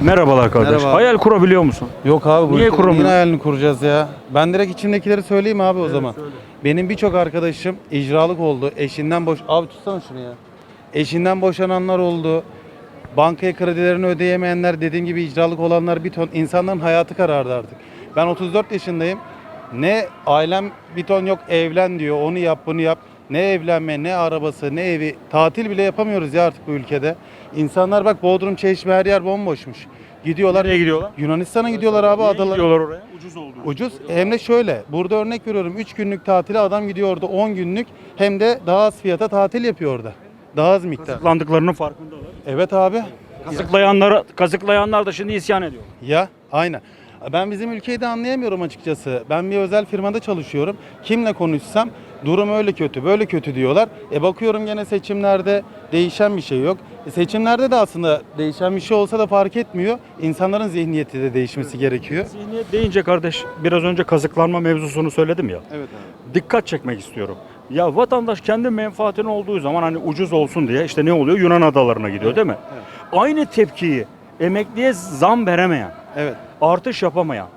Merhabalar kardeş. Merhaba. Hayal kurabiliyor musun? Yok abi bu Niye ülkenin kuramıyor? Yine hayalini kuracağız ya. Ben direkt içimdekileri söyleyeyim abi o zaman. Benim birçok arkadaşım icralık oldu. Eşinden boş... Abi tutsana şunu ya. Eşinden boşananlar oldu. Bankaya kredilerini ödeyemeyenler, dediğim gibi icralık olanlar bir ton. insanların hayatı karardı artık. Ben 34 yaşındayım. Ne ailem bir ton yok evlen diyor, onu yap bunu yap. Ne evlenme, ne arabası, ne evi. Tatil bile yapamıyoruz ya artık bu ülkede. İnsanlar bak Bodrum, Çeşme her yer bomboşmuş. Gidiyorlar. Nereye gidiyorlar? Yunanistan'a gidiyorlar abi Niye adalara. gidiyorlar oraya? Ucuz oldu. Ucuz. Hem de şöyle. Burada örnek veriyorum. 3 günlük tatile adam gidiyor orada 10 günlük. Hem de daha az fiyata tatil yapıyor orada. Daha az miktar. Kazıklandıklarının farkındalar. Evet abi. Kazıklayanlar, kazıklayanlar da şimdi isyan ediyor. Ya aynen. Ben bizim ülkeyi de anlayamıyorum açıkçası. Ben bir özel firmada çalışıyorum. Kimle konuşsam durum öyle kötü, böyle kötü diyorlar. E bakıyorum gene seçimlerde değişen bir şey yok. E seçimlerde de aslında değişen bir şey olsa da fark etmiyor. İnsanların zihniyeti de değişmesi gerekiyor. Zihniyet deyince kardeş biraz önce kazıklanma mevzusunu söyledim ya. Evet abi. Dikkat çekmek istiyorum. Ya vatandaş kendi menfaatine olduğu zaman hani ucuz olsun diye işte ne oluyor? Yunan adalarına gidiyor değil mi? Evet. Aynı tepkiyi emekliye zam veremeyen, Evet. artış yapamayan,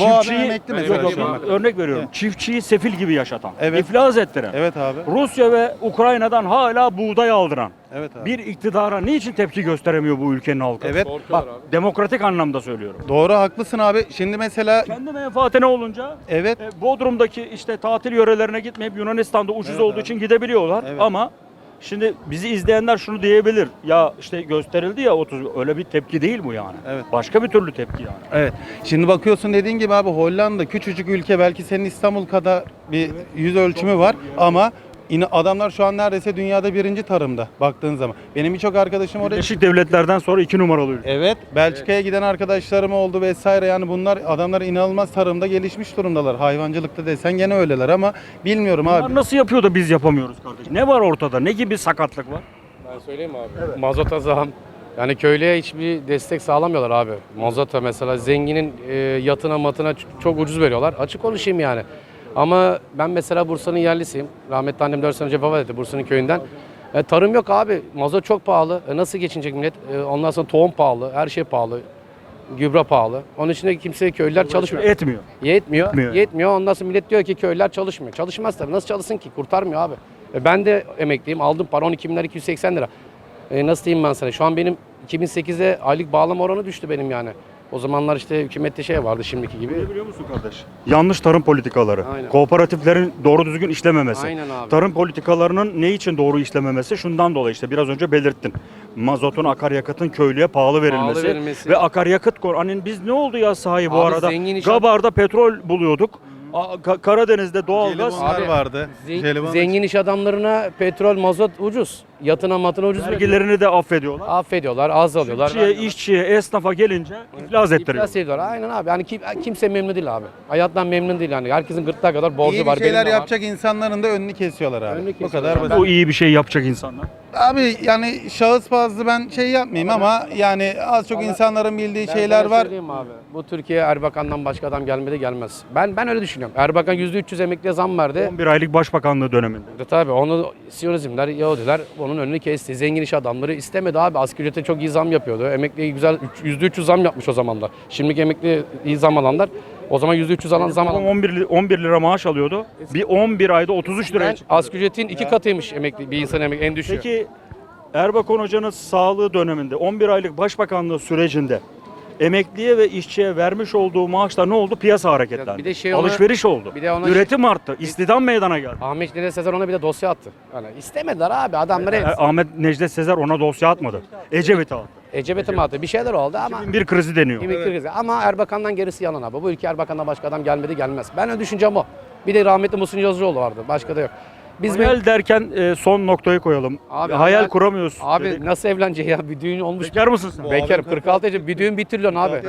Adam emekli mesela Yok, yok, an. örnek veriyorum. Evet. Çiftçiyi sefil gibi yaşatan, Evet. iflas ettiren, Evet abi. Rusya ve Ukrayna'dan hala buğday aldıran Evet abi. bir iktidara niçin tepki gösteremiyor bu ülkenin halkı? Evet. Bak demokratik anlamda söylüyorum. Doğru haklısın abi. Şimdi mesela Kendi menfaatine olunca evet e, Bodrum'daki işte tatil yörelerine gitmeyip Yunanistan'da ucuz Evet olduğu abi. için gidebiliyorlar Evet. ama şimdi bizi izleyenler şunu diyebilir. Ya işte gösterildi ya 30 öyle bir tepki değil bu yani. Evet. Başka bir türlü tepki yani. evet. Şimdi bakıyorsun dediğin gibi abi Hollanda küçücük ülke belki senin İstanbul kadar bir yüz ölçümü var ama adamlar şu an neredeyse dünyada birinci tarımda baktığın zaman. Benim birçok arkadaşım oraya Birleşik Devletler'den sonra iki numaralı ülke. Evet, Belçika'ya giden arkadaşlarım oldu vesaire. Yani bunlar adamlar inanılmaz tarımda gelişmiş durumdalar. Hayvancılıkta desen gene öyleler ama bilmiyorum Bunlar abi. nasıl yapıyor da biz yapamıyoruz kardeşim? Ne var ortada? Ne gibi sakatlık var? Ben söyleyeyim mi abi? Mazota zam. Yani köylüye hiçbir destek sağlamıyorlar abi. Mazota mesela zenginin e, yatına matına çok ucuz veriyorlar. Açık konuşayım yani. Ama ben mesela Bursa'nın yerlisiyim. Rahmetli annem 4 sene önce vefat etti Bursa'nın köyünden. E, tarım yok abi. Mazot çok pahalı. E, nasıl geçinecek millet? E, ondan sonra tohum pahalı. Her şey pahalı. Gübre pahalı. Onun için de kimse köylüler çalışmıyor. Etmiyor. Yetmiyor. Yetmiyor. Yetmiyor. Ondan sonra millet diyor ki köylüler çalışmıyor. Çalışmaz tabii. Nasıl çalışsın ki? Kurtarmıyor abi. E ben de emekliyim. Aldım para 12 bin lira 280 lira. E nasıl diyeyim ben sana? Şu an benim 2008'e aylık bağlama oranı düştü benim yani. O zamanlar işte hükümette şey vardı şimdiki gibi. Ne biliyor musun kardeş? Yanlış tarım politikaları. Aynen. Kooperatiflerin doğru düzgün işlememesi. Aynen abi. Tarım politikalarının ne için doğru işlememesi? Şundan dolayı işte biraz önce belirttin. Mazotun, akaryakıtın köylüye pahalı verilmesi. verilmesi. Ve akaryakıt kor. Hani biz ne oldu ya sahi bu Abi arada? Gabar'da petrol buluyorduk. A- Ka- Karadeniz'de doğalgaz. Jelibonlar Abi, vardı. Zen- Jelibon- zengin iş adamlarına petrol, mazot ucuz. Yatına matına ucuz veriyor. Vergilerini de affediyorlar. Affediyorlar, az alıyorlar. Çiftçiye, vermiyorlar. işçiye, esnafa gelince iflas ettiriyor. İflas ediyorlar. Aynen abi. Yani kim, kimse memnun değil abi. Hayattan memnun değil yani. Herkesin gırtlağı kadar borcu İyi var. benim şeyler de var. yapacak insanların da önünü kesiyorlar abi. Önünü Bu kesiyorlar. kadar basit. Bu iyi bir şey yapacak insanlar. Abi yani şahıs bazlı ben şey yapmayayım ama yani az çok insanların bildiği Ben şeyler sana var. söyleyeyim abi. Bu Türkiye Erbakan'dan başka adam gelmedi gelmez. Ben ben öyle düşünüyorum. Erbakan %300 emekliye zam verdi. 11 aylık başbakanlığı döneminde. E Tabii onu Siyonizmler, Yahudiler onun önünü kesti. Zengin iş adamları istemedi abi. Asgari ücrete çok iyi zam yapıyordu. Emekliye güzel üç- %300 zam yapmış o zamanlar. Şimdiki emekli iyi zam alanlar o zaman %300 alan zam alanlar. 11, li- 11 lira maaş alıyordu. Bir 11 ayda 33 liraya çıktı. asgari ücretin iki katıymış emekli bir insan emekli en düşüğü. Peki Erbakan Hoca'nın sağlığı döneminde 11 aylık başbakanlığı sürecinde emekliye ve işçiye vermiş olduğu maaşlar ne oldu? Piyasa hareketlendi. bir de şey ona- Alışveriş oldu. bir de ona- Üretim arttı. İstihdam meydana geldi. Ahmet Necdet Sezer ona bir de dosya attı. Yani istemediler abi adamları. E, Ahmet Necdet Sezer ona dosya atmadı. Ecevit'e attı. Ecevit'e mi attı? Bir şeyler oldu ama 2001 krizi deniyor. Mimikli krizi. Ama Erbakan'dan gerisi yalan abi. Bu ülke Erbakan'dan başka adam gelmedi gelmez. Ben öyle düşüncem o. Bir de rahmetli Muhsin Yazıcıoğlu vardı. Başka da yok. Biz mi? Hayal derken e, son noktayı koyalım. Abi, hayal hayal- kuramıyoruz. Abi dedik. nasıl evlenecek ya? Bir düğün olmuş. Bekar mısın sen? Bekarım. 46 yaşında. Bir düğün bir trilyon abi.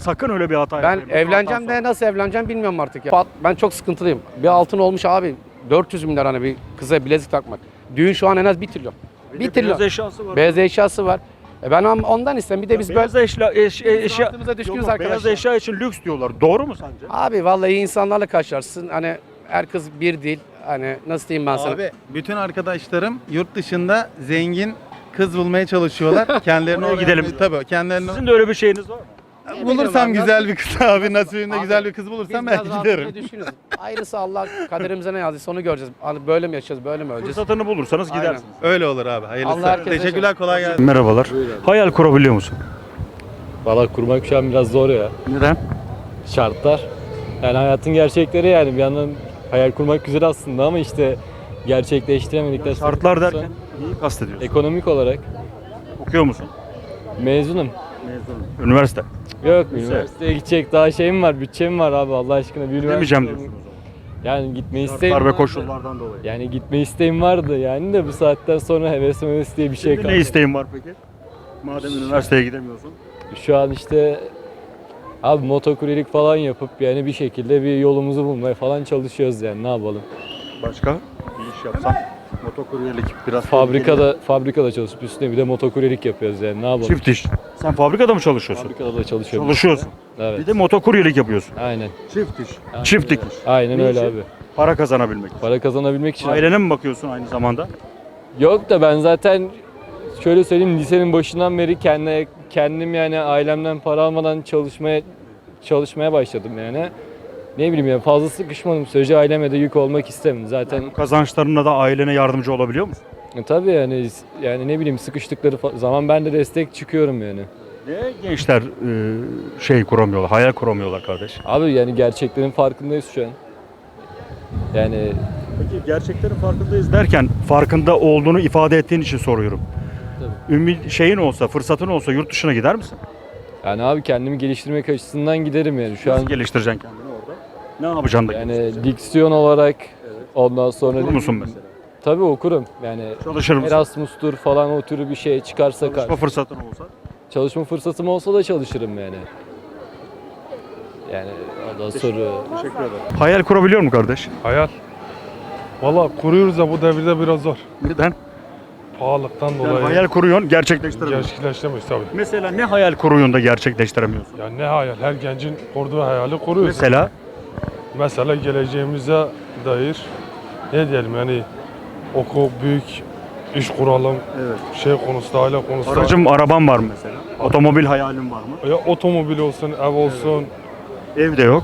Sakın öyle bir hata Ben yapmayın. evleneceğim de nasıl evleneceğim bilmiyorum artık ya. Ben çok sıkıntılıyım. Bir altın olmuş abi. 400 bin lira hani bir kıza bilezik takmak. Düğün şu an en az 1 trilyon. 1 trilyon. Beyaz eşyası var. Beyaz eşyası var. E ben am- ondan istem. Bir de biz böyle... Beyaz eşya, eş, eşya, rahatımıza düşkünüz Yok, arkadaşlar. Beyaz eşya için lüks diyorlar. Doğru mu sence? Abi vallahi iyi insanlarla karşılaşsın. Hani her kız bir değil. Hani nasıl diyeyim ben sana? Abi bütün arkadaşlarım yurt dışında zengin kız bulmaya çalışıyorlar. Kendilerine Oraya gidelim. Tabii kendilerine. Sizin de öyle bir şeyiniz var mı? Bulursam güzel bir kız abi nasibimde Abi, güzel bir kız bulursam biraz giderim. Ayrısı Allah kaderimize ne yazdıysa onu göreceğiz. Hani böyle mi yaşayacağız, böyle mi öleceğiz? Fırsatını bulursanız Aynen. gidersiniz. Öyle olur abi. Hayırlısı. Allah herkese Teşekkürler kolay gelsin. Merhabalar. Hayal kurabiliyor musun? Valla kurmak şu an biraz zor ya. Neden? Şartlar. Yani hayatın gerçekleri yani bir yandan hayal kurmak güzel aslında ama işte gerçekleştiremedikten sonra- Şartlar derken neyi kastediyorsun? Ekonomik olarak Okuyor musun? mezunum. Üniversite. Yok üniversiteye gidecek daha şeyim var, bütçem var abi Allah aşkına. Bir Gidemeyeceğim üniversite- diyorsun o zaman. Yani gitme isteğim Şartlar ve vardı. koşullardan dolayı. Yani gitme isteğim vardı yani de bu saatten sonra heves meves diye bir şey Şimdi kaldı. ne isteğin var peki? Madem üniversiteye gidemiyorsun. Şu an işte abi motokuryelik falan yapıp yani bir şekilde bir yolumuzu bulmaya falan çalışıyoruz yani ne yapalım. Başka bir iş yapsan. Motokuryelik biraz Fabrikada fabrikada çalışıp üstüne bir de motokuryelik yapıyoruz yani ne yapalım. Çift iş. Sen fabrikada mı çalışıyorsun? Fabrikada da çalışıyorum. Çalışıyorsun. Evet. Bir de motokuryelik yapıyorsun. Aynen. Çift iş. Aynen öyle. iş. Aynen Ne öyle işi? abi. Para kazanabilmek için. Para kazanabilmek için. Ailene mi bakıyorsun aynı zamanda? Yok da ben zaten şöyle söyleyeyim lisenin başından beri kendi kendim yani ailemden para almadan çalışmaya çalışmaya başladım yani. Ne bileyim ya fazla sıkışmadım sürece aileme de yük olmak istemedim. Zaten Bu kazançlarına da ailene yardımcı olabiliyor musun? e, tabii yani yani ne bileyim sıkıştıkları fa- zaman ben de destek çıkıyorum yani. Ne gençler e, şey kuramıyorlar, hayal kuramıyorlar kardeş. Abi yani gerçeklerin farkındayız şu an. Yani Peki gerçeklerin farkındayız derken farkında olduğunu ifade ettiğin için soruyorum. Ümit şeyin olsa, fırsatın olsa yurt dışına gider misin? yani abi kendimi geliştirmek açısından giderim yani şu Nasıl an. geliştireceksin kendini orada? Ne yapacaksın da Yani geliştireceksin? diksiyon olarak ondan sonra Okur musun mesela? Tabii okurum. Yani Çalışır mısın? Erasmus'tur falan o türü bir şey çıkarsa Çalışma kar- fırsatın olsa? çalışma fırsatım olsa da çalışırım yani. Yani ondan sonra Teşekkür ederim. Hayal kurabiliyor mu kardeş? Hayal. Valla kuruyoruz da bu devirde biraz zor. Neden? Pahalılıktan Yani dolayı hayal kuruyorsun, gerçekleştiremiyorsun. gerçekleştiremeyiz tabii. Mesela ne hayal kuruyorsun da gerçekleştiremiyorsun? Yani ne hayal? Her gencin kurduğu hayali kuruyoruz. Mesela Mesela geleceğimize dair ne diyelim yani oku büyük iş kuralım. Evet. Şey konusunda, aile konusunda. aracım, arabam var mı mesela? Otomobil hayalin var mı? Ya otomobil olsun, ev olsun. Evde yok,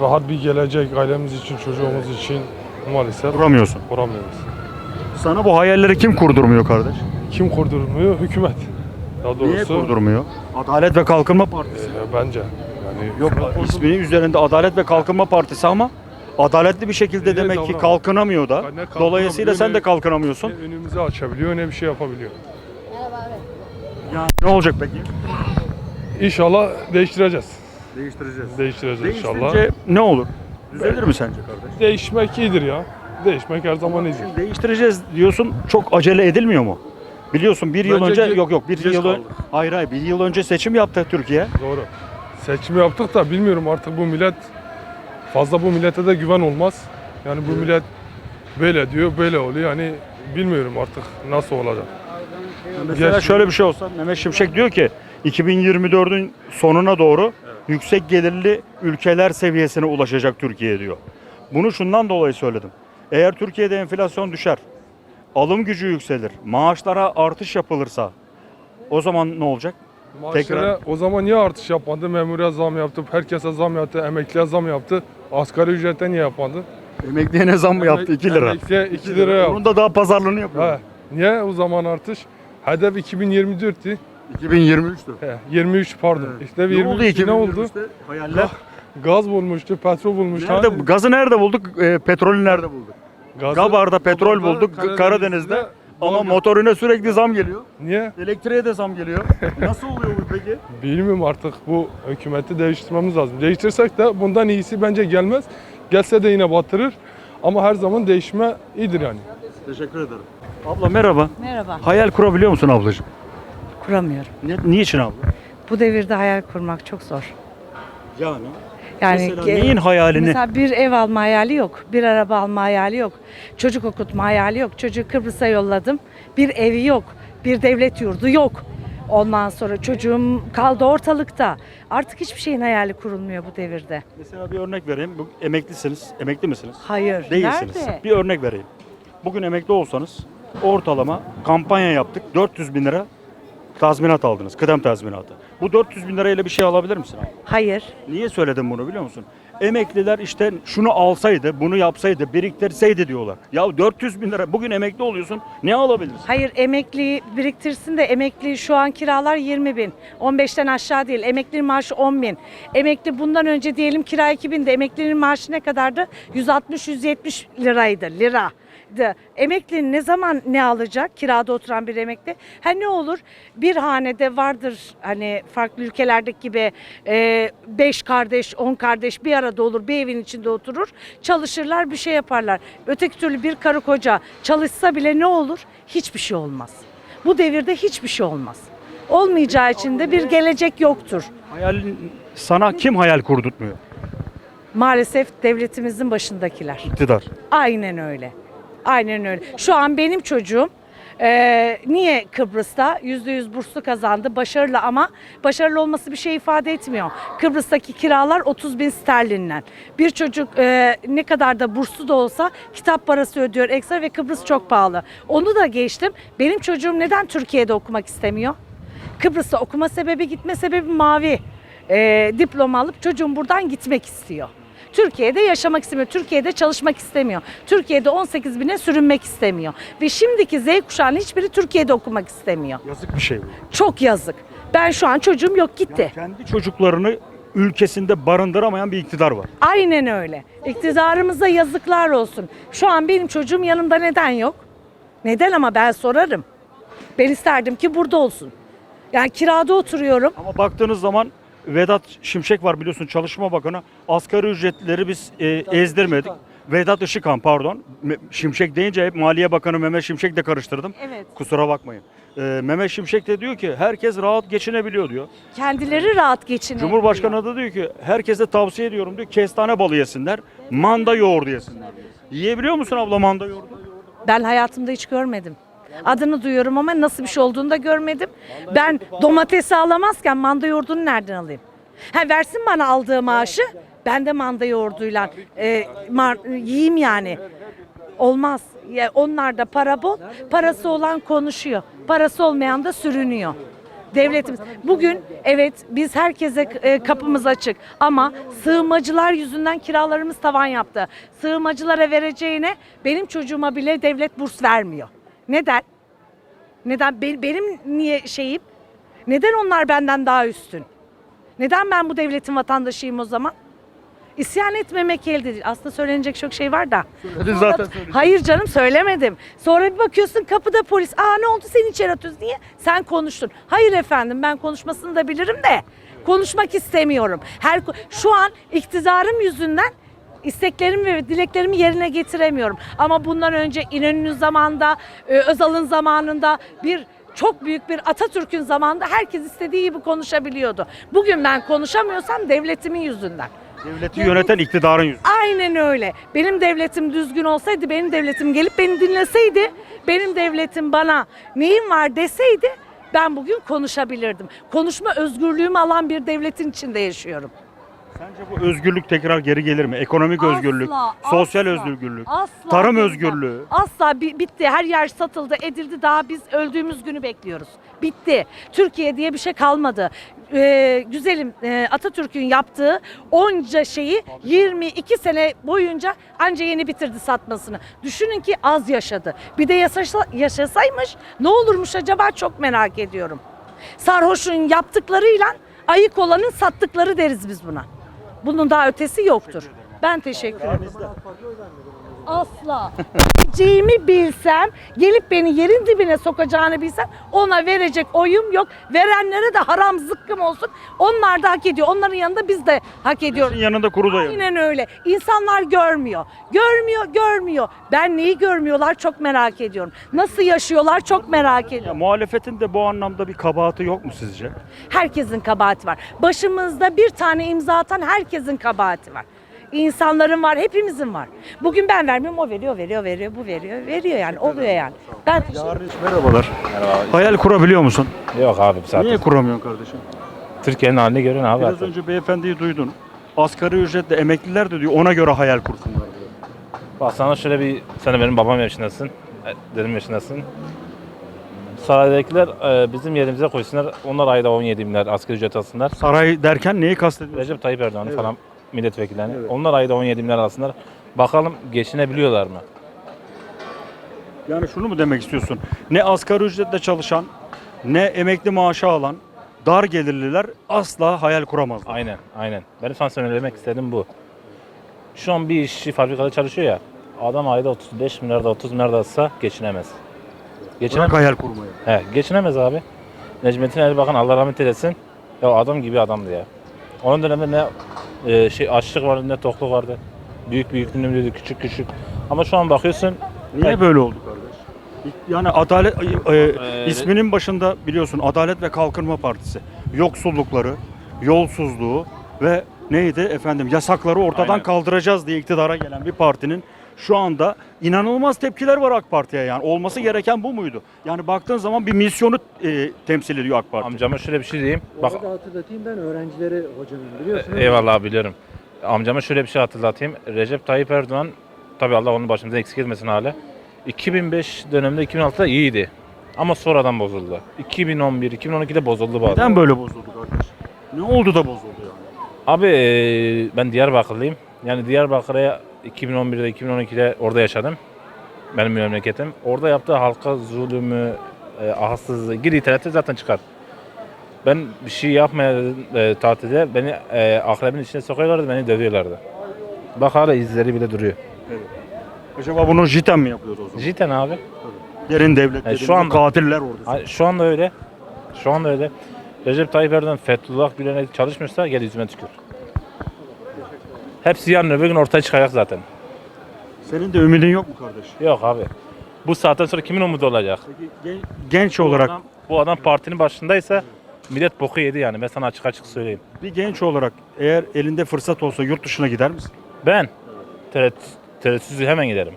Rahat bir gelecek ailemiz için, çocuğumuz için maalesef kuramıyorsun. kuramıyoruz. Sana bu hayalleri kim kurdurmuyor kardeş? Kim kurdurmuyor? Hükümet. Daha doğrusu. Niye kurdurmuyor? Adalet ve Kalkınma Partisi. e, bence. Yani Yok isminin üzerinde Adalet ve Kalkınma Partisi ama adaletli bir şekilde İyi demek ki kalkınamıyor da. Ne kalkınabiliyor, Dolayısıyla sen ne- de kalkınamıyorsun. ne önümüzü açabiliyor ne bir şey yapabiliyor. Yani ne olacak peki? İnşallah değiştireceğiz. Değiştireceğiz. Değiştireceğiz inşallah. Ne olur? Düzelir mi sence kardeş? Değişmek iyidir ya. Değişmek her zaman. Şimdi değiştireceğiz diyorsun çok acele edilmiyor mu? Biliyorsun bir yıl Bence önce ge- yok yok bir geç yıl ön- kaldı. hayır hayır bir yıl önce seçim yaptı Türkiye. Doğru. Seçim yaptık da bilmiyorum artık bu millet fazla bu millete de güven olmaz. Yani bu millet böyle diyor, böyle oluyor. Yani bilmiyorum artık nasıl olacak. Mesela Gerçi- şöyle bir şey olsa Mehmet Şimşek diyor ki 2024'ün sonuna doğru yüksek gelirli ülkeler seviyesine ulaşacak Türkiye diyor. Bunu şundan dolayı söyledim. Eğer Türkiye'de enflasyon düşer, alım gücü yükselir, maaşlara artış yapılırsa o zaman ne olacak? Maaşlara Tekrar- o zaman niye artış yapmadı? Memura zam yaptı, herkese zam yaptı, emekliye zam yaptı. Asgari ücrete niye yapmadı? Emekliye ne zam mı yaptı? 2 lira. Emekliye 2 lira yaptı. Onun da daha pazarlığını yapıyor. He. Niye o zaman artış? Hedef 2024'tü. 2023'tü. He, 23 pardon. İşte Ne oldu 23 ne oldu? 2023'te? Hayaller. Gaz bulmuştu, petrol bulmuştu. Nerede, Hani gazı nerede bulduk? E, petrolü nerede bulduk? gazı- Gabar'da petrol Gabar'da, bulduk, Karadeniz'de. Ama doğalgaz. motorine sürekli zam geliyor. Niye? Elektriğe de zam geliyor. Nasıl oluyor bu peki? Bilmiyorum artık bu hükümeti değiştirmemiz lazım. Değiştirsek de bundan iyisi bence gelmez. Gelse de yine batırır. Ama her zaman değişme iyidir yani. Teşekkür ederim. Abla merhaba. Merhaba. Hayal kurabiliyor musun ablacığım? Kuramıyorum. Ne, niçin abla? Bu devirde hayal kurmak çok zor. Yani. Yani Mesela neyin hayalini? Mesela bir ev alma hayali yok. Bir araba alma hayali yok. Çocuk okutma hayali yok. Çocuğu Kıbrıs'a yolladım. Bir evi yok. Bir devlet yurdu yok. Ondan sonra çocuğum kaldı ortalıkta. Artık hiçbir şeyin hayali kurulmuyor bu devirde. Mesela bir örnek vereyim. Bu, emeklisiniz. Emekli misiniz? Hayır. Değilsiniz. Nerede? Bir örnek vereyim. Bugün emekli olsanız ortalama kampanya yaptık. 400 bin lira tazminat aldınız. Kıdem tazminatı. Bu 400 bin lirayla bir şey alabilir misin abi? Hayır. Niye söyledim bunu biliyor musun? Emekliler işte şunu alsaydı, bunu yapsaydı, biriktirseydi diyorlar. Ya 400 bin lira bugün emekli oluyorsun ne alabilirsin? Hayır emekli biriktirsin de emekli şu an kiralar 20 bin. 15'ten aşağı değil. Emeklinin maaşı 10 bin. Emekli bundan önce diyelim kira 2 bin de emeklinin maaşı ne kadardı? 160-170 liraydı. Lira. De. Emekli ne zaman ne alacak kirada oturan bir emekli? Ha ne olur bir hanede vardır hani farklı ülkelerdeki gibi 5 kardeş 10 kardeş bir arada olur bir evin içinde oturur çalışırlar bir şey yaparlar. Öteki türlü bir karı koca çalışsa bile ne olur? Hiçbir şey olmaz. Bu devirde hiçbir şey olmaz. Olmayacağı için de bir gelecek yoktur. Hayalin sana kim hayal kurdurtmuyor? Maalesef devletimizin başındakiler. İktidar. Aynen öyle. Aynen öyle. Şu an benim çocuğum eee, niye Kıbrıs'ta %100 burslu kazandı başarılı ama başarılı olması bir şey ifade etmiyor. Kıbrıs'taki kiralar 30 bin sterlinden. Bir çocuk eee, ne kadar da burslu da olsa kitap parası ödüyor ekstra ve Kıbrıs çok pahalı. Onu da geçtim. Benim çocuğum neden Türkiye'de okumak istemiyor? Kıbrıs'ta okuma sebebi gitme sebebi mavi. Eee, diploma alıp çocuğum buradan gitmek istiyor. Türkiye'de yaşamak istemiyor. Türkiye'de çalışmak istemiyor. Türkiye'de 18 bine sürünmek istemiyor. Ve şimdiki Z kuşağının hiçbiri Türkiye'de okumak istemiyor. Yazık bir şey bu. Çok yazık. Ben şu an çocuğum yok gitti. Kendi çocuklarını ülkesinde barındıramayan bir iktidar var. Aynen öyle. İktidarımıza yazıklar olsun. Şu an benim çocuğum yanımda neden yok? Neden ama ben sorarım. Ben isterdim ki burada olsun. Yani kirada oturuyorum. Ama baktığınız zaman Vedat Şimşek var biliyorsun Çalışma Bakanı. Asgari ücretleri biz e, ezdirmedik. Vedat Işıkhan pardon. Me- Şimşek deyince hep Maliye Bakanı Mehmet Şimşek de karıştırdım. Evet. Kusura bakmayın. E, Mehmet Şimşek de diyor ki herkes rahat geçinebiliyor diyor. Kendileri rahat geçinebiliyor. Cumhurbaşkanı da diyor ki herkese tavsiye ediyorum diyor kestane balı yesinler, manda yoğurdu yesinler. Yiyebiliyor musun abla manda yoğurdu? Ben hayatımda hiç görmedim. Adını duyuyorum ama nasıl bir şey olduğunu da görmedim. Ben domatesi alamazken manda yoğurdunu nereden alayım? Ha versin bana aldığı maaşı. Ben de manda yoğurduyla e, mar- yiyeyim yani. Olmaz. Ya onlar da para bol. Parası olan konuşuyor. Parası olmayan da sürünüyor. Devletimiz. Bugün evet biz herkese e, kapımız açık ama sığınmacılar yüzünden kiralarımız tavan yaptı. Sığınmacılara vereceğine benim çocuğuma bile devlet burs vermiyor. Neden? Neden? Be- benim niye şeyim? Neden onlar benden daha üstün? Neden ben bu devletin vatandaşıyım o zaman? İsyan etmemek elde değil. Aslında söylenecek çok şey var da. Söyledin zaten söyledin. Hayır canım söylemedim. Sonra bir bakıyorsun kapıda polis. Aa ne oldu seni içeri atıyoruz. Niye? Sen konuştun. Hayır efendim ben konuşmasını da bilirim de konuşmak istemiyorum. Her şu an iktidarım yüzünden isteklerimi ve dileklerimi yerine getiremiyorum. Ama bundan önce İnönü'nün zamanında, e, Özal'ın zamanında bir çok büyük bir Atatürk'ün zamanında herkes istediği gibi konuşabiliyordu. Bugün ben konuşamıyorsam devletimin yüzünden. Devleti yöneten iktidarın yüzü. Aynen öyle. Benim devletim düzgün olsaydı, benim devletim gelip beni dinleseydi, benim devletim bana neyin var deseydi ben bugün konuşabilirdim. Konuşma özgürlüğümü alan bir devletin içinde yaşıyorum. Sence bu özgürlük tekrar geri gelir mi? Ekonomik özgürlük, Asla, sosyal asla, özgürlük, asla tarım gelmem. özgürlüğü. Asla bi- bitti. Her yer satıldı, edildi. Daha biz öldüğümüz günü bekliyoruz. Bitti. Türkiye diye bir şey kalmadı. Ee, güzelim e, Atatürk'ün yaptığı onca şeyi 22 sene boyunca anca yeni bitirdi satmasını. Düşünün ki az yaşadı. Bir de yaşasa, yaşasaymış ne olurmuş acaba çok merak ediyorum. Sarhoşun yaptıklarıyla ayık olanın sattıkları deriz biz buna. Bunun daha ötesi yoktur. Ben teşekkür ederim. Asla. Gideceğimi bilsem, gelip beni yerin dibine sokacağını bilsem ona verecek oyum yok. Verenlere de haram zıkkım olsun. Onlar da hak ediyor. Onların yanında biz de hak ediyoruz. Senin yanında kuru da. Aynen öyle. İnsanlar görmüyor. Görmüyor, görmüyor. Ben neyi görmüyorlar çok merak ediyorum. Nasıl yaşıyorlar çok merak ediyorum. Ya, muhalefetin de bu anlamda bir kabahati yok mu sizce? Herkesin kabahati var. Başımızda bir tane imza atan herkesin kabahati var. İnsanların var, hepimizin var. Bugün ben vermiyorum, o veriyor, veriyor, veriyor, bu veriyor, veriyor yani, oluyor yani. Ben Merhabalar. Hayal kurabiliyor musun? Yok abi zaten. Niye kuramıyorsun kardeşim? Türkiye'nin halini görün abi Biraz zaten. önce beyefendiyi duydun. Asgari ücretle emekliler de diyor ona göre hayal kursunlar diyor. Bak sana şöyle bir, sen de benim babam yaşındasın. E, Dedim yaşındasın. Saraydakiler e, bizim yerimize koysunlar. Onlar ayda 17 milyar asgari ücret alsınlar. Saray derken neyi kastediyorsun? Recep Tayyip Erdoğan Evet. falan milletvekillerini. Evet. Onlar ayda 17 milyar alsınlar. Bakalım geçinebiliyorlar mı? Yani şunu mu demek istiyorsun? Ne asgari ücretle çalışan, ne emekli maaşı alan, dar gelirliler asla hayal kuramazlar. Aynen, aynen. Benim sana söylemek istediğim bu. Şu an bir işçi fabrikada çalışıyor ya. Adam ayda 35 milyar da 30 milyar da alsa geçinemez. Geçinemez. Bırak hayal kurmayı. He, geçinemez abi. Necmettin Erbakan Allah rahmet eylesin. Ya adam gibi adamdı ya. Onun döneminde ne e, şey açlık vardı ne tokluk vardı. Büyük büyük ünlüydü, küçük küçük. Ama şu an bakıyorsun Niye Evet. böyle oldu kardeş? Yani adalet e, Ee, isminin başında biliyorsun Adalet ve Kalkınma Partisi. Yoksullukları, yolsuzluğu ve neydi efendim yasakları ortadan Aynen. kaldıracağız diye iktidara gelen bir partinin şu anda inanılmaz tepkiler var AK Parti'ye yani. Olması gereken bu muydu? Yani baktığın zaman bir misyonu e, temsil ediyor AK Parti. amcama şöyle bir şey diyeyim. Bak Bak, hatırlatayım ben öğrencileri hocanın biliyorsunuz. eyvallah biliyorum. Amcama şöyle bir şey hatırlatayım. Recep Tayyip Erdoğan tabii Allah onun başımıza eksik etmesin hala. 2005 döneminde 2006'da iyiydi. Ama sonradan bozuldu. 2011, 2012'de bozuldu bazı. Neden böyle bozuldu kardeş? Ne oldu da bozuldu yani? Abi eee, ben Diyarbakırlıyım. Yani Diyarbakır'a 2011'de 2012'de orada yaşadım. Benim memleketim. Orada yaptığı halka zulümü, e, ahatsızlığı, gir internette zaten çıkar. Ben bir şey yapmaya e, tatilde beni e, akrebin içine sokuyorlardı, beni dövüyorlardı. Bak hala izleri bile duruyor. Acaba bunu JITEM mi yapıyordu o zaman? Cidden abi. Derin devlet, Yani şu dediğimiz anda- katiller orada. Ha, Şu anda öyle. Şu anda öyle. Recep Tayyip Erdoğan Fethullah Gülen'e çalışmışsa gel yüzüme tükür. Hepsi yarın öbür gün ortaya çıkacak zaten. Senin de ümidin yok mu kardeş? Yok abi. Bu saatten sonra kimin umudu olacak? Peki gen- genç olarak Bu adam, bu adam partinin başındaysa millet boku yedi yani. Ben sana açık açık söyleyeyim. bir genç olarak eğer elinde fırsat olsa yurt dışına gider misin? Ben tereddüt, tereddütsüz hemen giderim.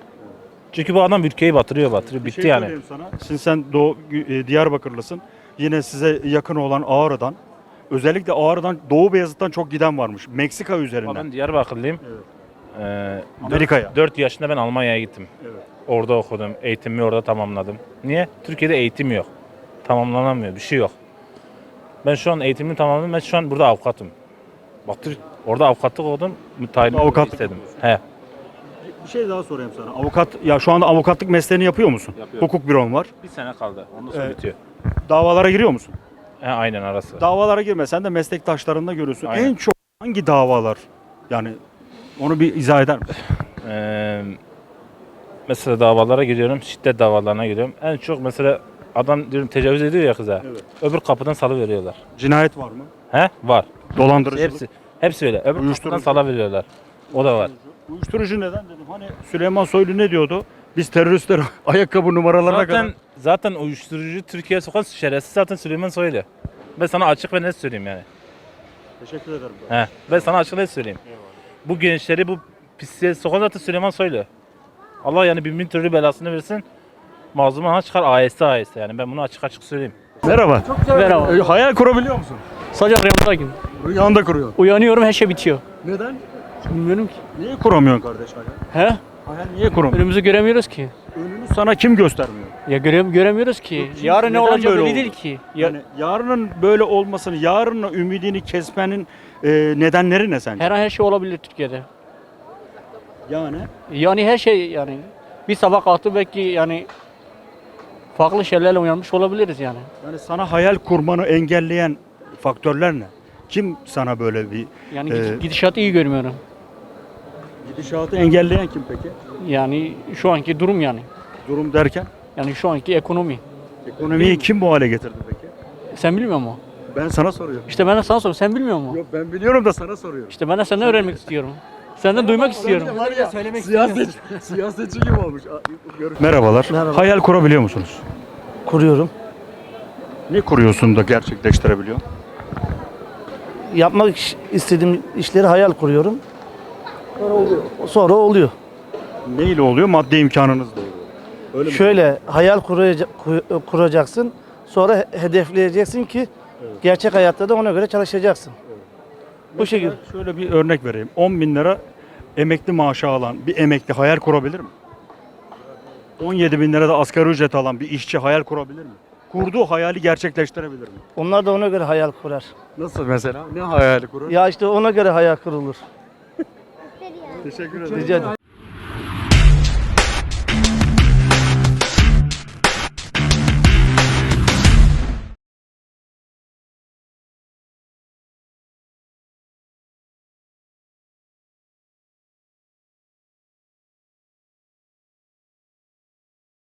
Çünkü bu adam ülkeyi batırıyor batırıyor. Bir Bitti şey yani. söyleyeyim sana. Şimdi sen Doğu, e, Diyarbakırlısın. Yine size yakın olan Ağrı'dan. Özellikle Ağrı'dan Doğu Beyazıt'tan çok giden varmış. Meksika Ama üzerinden. ben Diyarbakırlıyım. Evet. Ee, Amerika'ya. 4 yaşında ben Almanya'ya gittim. Evet. Orada okudum. Eğitimimi orada tamamladım. Niye? Türkiye'de eğitim yok. Tamamlanamıyor. Bir şey yok. Ben şu an eğitimimi tamamladım. Ben şu an burada avukatım. Bak Türk, orada avukatlık okudum. Müteahhitlik Avukatlık istedim. He. Bir şey daha sorayım sana. Avukat ya şu anda avukatlık mesleğini yapıyor musun? Yapıyorum. Hukuk büron var. Bir sene kaldı. Ondan sonra Evet. bitiyor. Davalara giriyor musun? He, aynen arası. Davalara girme. Sen de meslektaşlarında görüyorsun. Aynen. En çok hangi davalar? Yani onu bir izah eder misin? Ee, mesela davalara giriyorum. Şiddet davalarına giriyorum. En çok mesela adam diyorum tecavüz ediyor ya kıza. Evet. Öbür kapıdan salı veriyorlar. Cinayet var mı? He? Var. Dolandırıcılık. Hepsi hepsi öyle. Öbür Uyuşturucu. kapıdan salı veriyorlar. O da var. Uyuşturucu neden dedim. Hani Süleyman Soylu ne diyordu? Biz teröristler ayakkabı numaralarına Zaten kadar. zaten uyuşturucu Türkiye'ye sokan şerefsiz zaten Süleyman Soylu. Ben sana açık ve net söyleyeyim yani. Teşekkür ederim. He. Ben sana açık ve net söyleyeyim. Bu gençleri bu pisliğe sokan zaten Süleyman Soylu. Allah yani bin bin türlü belasını versin. Mazluma çıkar AES AES yani ben bunu açık açık söyleyeyim. Merhaba. Merhaba. Ee, hayal kurabiliyor musun? Sadece rüyamdayım. Rüyanda kuruyor. Uyanıyorum her şey bitiyor. Neden? Bilmiyorum ki. Niye kuramıyorsun kardeş hayal? He? Hayal niye kuramıyorsun? Önümüzü göremiyoruz ki. Önünü sana kim göstermiyor? Ya göre göremiyoruz ki. Yok, Yarın ne böyle belli değil ki. Ya, Yani yarının böyle olmasını, yarına ümidini kesmenin e, nedenleri ne sence? her an her şey olabilir Türkiye'de. Yani Yani her şey yani. Bir sabah kalktı belki yani farklı şeylerle uyanmış olabiliriz yani. yani sana hayal kurmanı engelleyen faktörler ne? Kim sana böyle bir Yani gid- gidişatı iyi görmüyorum. Gidişatı engelleyen kim peki? Yani şu anki durum yani. Durum derken Yani şu anki ekonomi. ekonomiyi kim bu hale getirdi peki? Sen bilmiyor musun? Ben sana soruyorum. İşte ben de sana soruyorum. Sen bilmiyor musun? Yok ben biliyorum da sana soruyorum. İşte ben de senden öğrenmek istiyorum. Senden duymak istiyorum. Siyaset, siyasetçi gibi olmuş. Merhabalar. Hayal kurabiliyor musunuz? kuruyorum. Ne kuruyorsun da gerçekleştirebiliyor? Yapmak istediğim işleri hayal kuruyorum. Sonra oluyor. Sonra oluyor. Ne ile oluyor? Maddi imkanınız da oluyor. Öyle mi? Şöyle hayal kuraca- ku- kuracaksın. Sonra he- hedefleyeceksin ki gerçek hayatta da ona göre çalışacaksın. Bu şekilde. Şöyle bir örnek vereyim. 10 bin lira emekli maaşı alan bir emekli hayal kurabilir mi? 17 bin lirada asgari ücret alan bir işçi hayal kurabilir mi? Kurduğu hayali gerçekleştirebilir mi? Onlar da ona göre hayal kurar. Nasıl mesela? Ne hayali kurur? Ya işte ona göre hayal kurulur. Teşekkür ederim. Rica ederim.